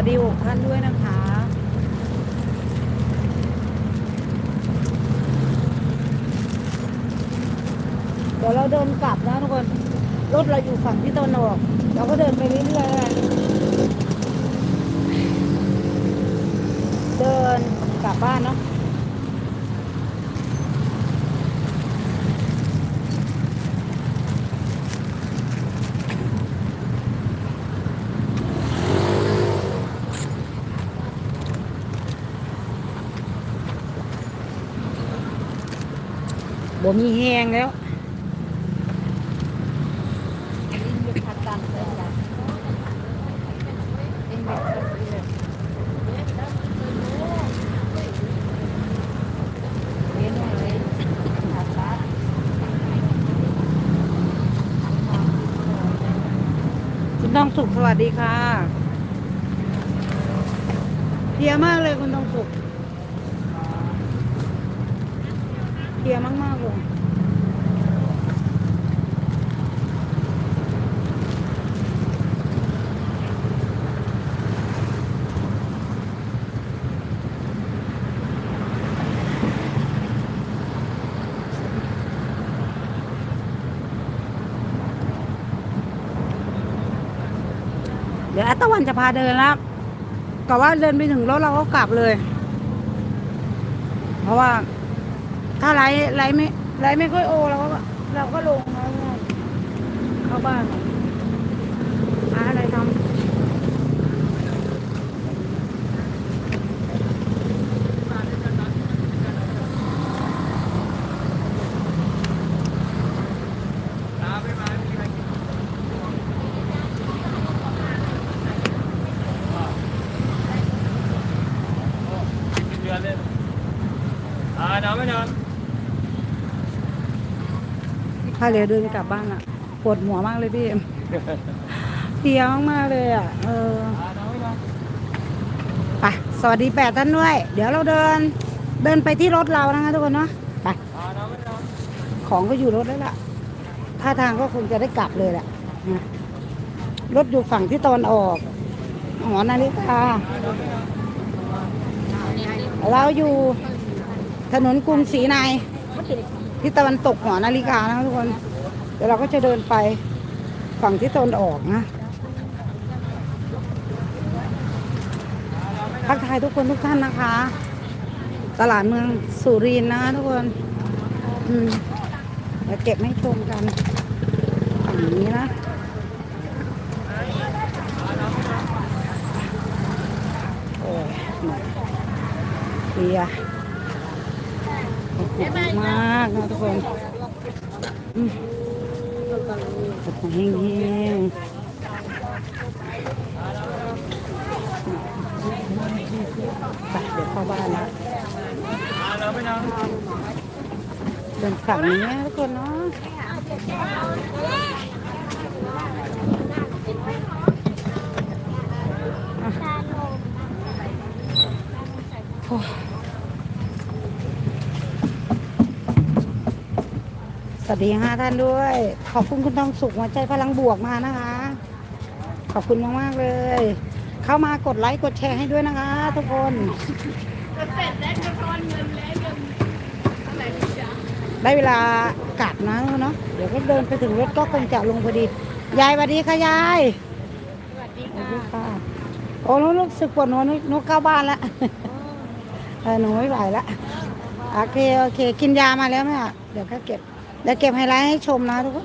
ท่านด้วยนะคะเดี๋ยวเราเดินกลับนะทุกคน รถเราอยู่ฝั่งที่ตะวันออก เราก็เดินไปเรื่อยๆแล้วเดินกลับบ้านเนาะ บ่มีแหงแล้วคุณต้องสุขสวัสดีค่ะเพียมากเลยคุณต้องสุข เพียมากๆเลยเดี๋ยวอาตะวันจะพาเดินแล้วก็ว่าเดินไปถึงรถเราก็กลับเลย เพราะว่า ถ้าไลฟ์ไลฟ์ไม่ไลฟ์ไม่ค่อยโอเราก็เราก็ลงเข้าบ้านหาอะไรทำอ่านอนไม่นอ นพาเรือเดินกลับบ้านอะปวดหัวมากเลยพี่เพลียมากๆเลยอะเอออ่านอนไม่นอนไปสวัสดีแปดท่านด้วย เดี๋ยวเราเดิน เดินไปที่รถเรานะคะทุกคนเนาะไปอ่านอนไม่นอนของก็อยู่รถแล้วล่ะท่าทางก็คงจะได้กลับเลยแหละนะรถอยู่ฝั่งที่ตะวันออก หอนาฬิกา เราอยู่ถนนกรุงศรีใน ที่ตะวันตกหอนาฬิกานะคะทุกคน เดี๋ยวเราก็จะเดินไปฝั่งที่ตะวันออกนะทักทายทุกคนทุกท่านนะคะ ตลาดเมืองสุรินทร์นะคะทุกคนอืมเดี๋ยวเก็บให้ชมกันฝั่งนี้นะโอ้ยเหนื่อยเขอบคุณมากนะทุกคนอืมขอบคุณเฮงๆไปเดี๋ยวเข้าบ้านแล้วอ่านอนไม่นอนเป็นฝั่งนี้นะทุกคนเนาะโอ้ยส วัสดีห้าท่านด้วย ขอบคุณคุณทองสุขหัวใจพลังบวกมานะคะ ขอบคุณมากๆเลย เข้ามากดไลค์กดแชร์ให้ด้วยนะคะ ทุกคนได้เวลากลับนะเนาะเดี๋ยวก็เดินไปถึงรถก็คงจะลงพอดี ยายสวัสดีค่ะยายสวัสดีค่ะโอ้หนูรู้สึกปวดหัวหนูหนูเข้าบ้านละเออหนูไม่ไหวละโอเคโอเค กินยามาแล้วไหมอะเดี๋ยวก็เก็บ เดี๋ยวเก็บไฮไลท์ให้ชมนะทุกคน